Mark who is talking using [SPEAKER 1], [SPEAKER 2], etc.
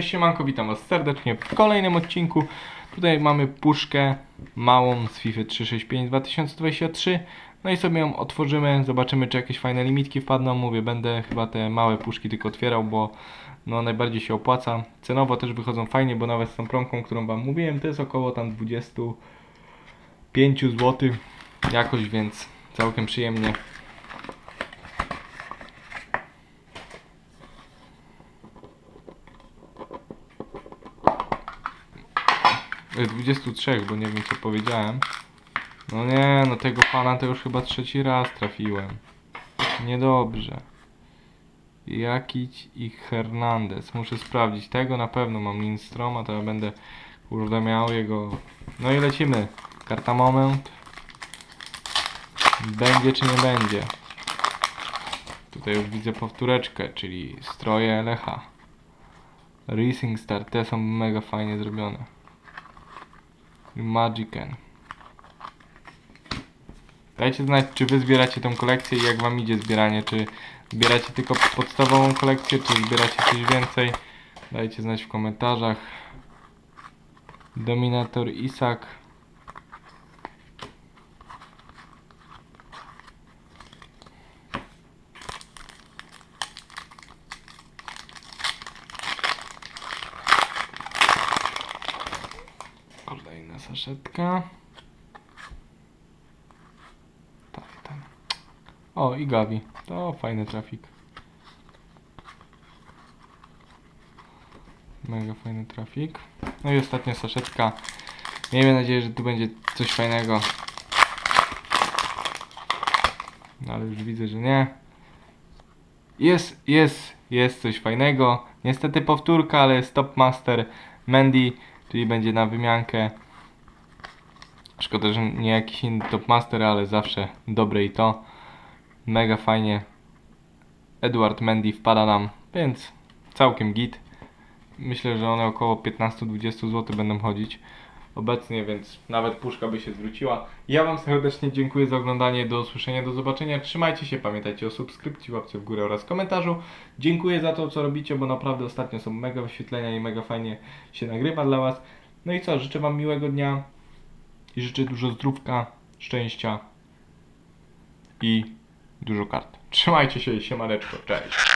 [SPEAKER 1] Siemanko, witam was serdecznie w kolejnym odcinku. Tutaj mamy puszkę małą z FIFA 365 2023. No i sobie ją otworzymy, zobaczymy czy jakieś fajne limitki wpadną. Mówię, będę chyba te małe puszki tylko otwierał, bo no najbardziej się opłaca. Cenowo też wychodzą fajnie, bo nawet z tą promką, którą wam mówiłem, to jest około tam 25 zł jakoś, więc całkiem przyjemnie. 23, bo nie wiem co powiedziałem. No nie, no tego pana to już chyba trzeci raz trafiłem. Niedobrze. Jakić i Hernandez. Muszę sprawdzić. Tego na pewno mam Lindstroma, to ja będę kurde miał jego... No i lecimy. Karta moment. Będzie czy nie będzie. Tutaj już widzę powtóreczkę, czyli stroje Lecha. Racing Star, te są mega fajnie zrobione. Magicen. Dajcie znać, czy wy zbieracie tą kolekcję i jak wam idzie zbieranie. Czy zbieracie tylko podstawową kolekcję, czy zbieracie coś więcej. Dajcie znać w komentarzach. Dominator Isak. Kolejna saszetka. Tak, tak. O, i Gavi. To fajny trafik. Mega fajny trafik. No i ostatnia saszetka. Miejmy nadzieję, że tu będzie coś fajnego. No ale już widzę, że nie. Jest, jest, jest coś fajnego. Niestety powtórka, ale jest Top Master Mandy, czyli będzie na wymiankę. Szkoda, że nie jakiś inny Top Master, ale zawsze dobre i to. Mega fajnie. Edward Mendy wpada nam, więc całkiem git. Myślę, że one około 15-20 zł będą chodzić obecnie, więc nawet puszka by się zwróciła. Ja Wam serdecznie dziękuję za oglądanie, do usłyszenia, do zobaczenia. Trzymajcie się, pamiętajcie o subskrypcji, łapce w górę oraz komentarzu. Dziękuję za to, co robicie, bo naprawdę ostatnio są mega wyświetlenia i mega fajnie się nagrywa dla Was. No i co, życzę Wam miłego dnia i życzę dużo zdrówka, szczęścia i dużo kart. Trzymajcie się, siemaneczko, cześć.